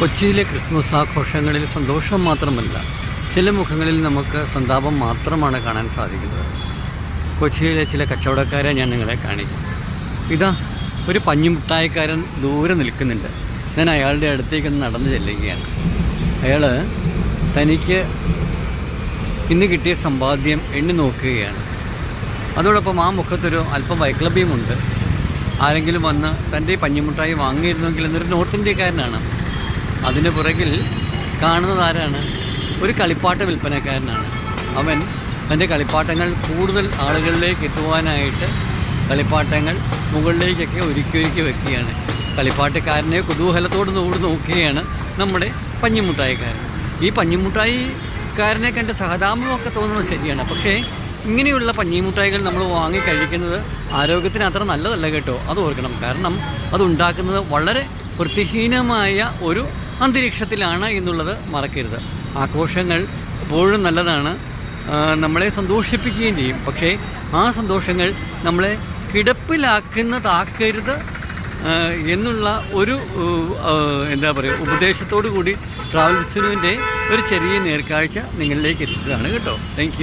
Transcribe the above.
കൊച്ചിയിലെ ക്രിസ്മസ് ആഘോഷങ്ങളിൽ സന്തോഷം മാത്രമല്ല ചില മുഖങ്ങളിൽ നമുക്ക് സന്താപം മാത്രമാണ് കാണാൻ സാധിക്കുന്നത്. കൊച്ചിയിലെ ചില കച്ചവടക്കാരെ ഞാൻ നിങ്ങളെ കാണിക്കും. ഇതാ ഒരു പഞ്ഞിമുട്ടായക്കാരൻ ദൂരെ നിൽക്കുന്നുണ്ട്. ഞാൻ അയാളുടെ അടുത്തേക്ക് നടന്നു ചെല്ലുകയാണ്. അയാൾ തനിക്ക് ഇന്ന് കിട്ടിയ സമ്പാദ്യം എണ്ണി നോക്കുകയാണ്. അതോടൊപ്പം ആ മുഖത്തൊരു അല്പം വൈക്ലഭ്യമുണ്ട് ആരെങ്കിലും വന്ന് തന്റെ പഞ്ഞിമുട്ടായി വാങ്ങിയിരുന്നെങ്കിൽ എന്നൊരു ഇന്ത്യക്കാരനാണ്. അതിന് പുറകിൽ കാണുന്നത് ആരാണ്? ഒരു കളിപ്പാട്ട വിൽപ്പനക്കാരനാണ്. അവൻ തന്റെ കളിപ്പാട്ടങ്ങൾ കൂടുതൽ ആളുകളിലേക്ക് എത്തുവാനായിട്ട് കളിപ്പാട്ടങ്ങൾ മുകളിലേക്കൊക്കെ ഒരുക്കി ഒരുക്കി വെക്കുകയാണ്. കളിപ്പാട്ടക്കാരനെ കുതൂഹലത്തോട് നോട് നോക്കുകയാണ് നമ്മുടെ പഞ്ഞിമുട്ടായിക്കാരൻ. ഈ പഞ്ഞിമുട്ടായിക്കാരനെ കണ്ട് സഹതാപമൊക്കെ തോന്നുന്നത് ശരിയാണ്. പക്ഷേ ഇങ്ങനെയുള്ള പഞ്ഞിമുട്ടായികൾ നമ്മൾ വാങ്ങി കഴിക്കുന്നത് ആരോഗ്യത്തിന് അത്ര നല്ലതല്ല കേട്ടോ. അത് ഓർക്കണം. കാരണം അതുണ്ടാക്കുന്നത് വളരെ വൃത്തിഹീനമായ ഒരു അന്തരീക്ഷത്തിലാണ് എന്നുള്ളത് മറക്കരുത്. ആഘോഷങ്ങൾ എപ്പോഴും നല്ലതാണ്. നമ്മളെ സന്തോഷിപ്പിക്കുകയും ചെയ്യും. പക്ഷേ ആ സന്തോഷങ്ങൾ നമ്മളെ കിടപ്പിലാക്കുന്നതാക്കരുത് എന്നുള്ള ഒരു എന്താ പറയുക ഉപദേശത്തോടു കൂടി ട്രാവൽസിനുവിന്റെ ഒരു ചെറിയ നേർക്കാഴ്ച നിങ്ങളിലേക്ക് എത്തിച്ചതാണ് കേട്ടോ. താങ്ക്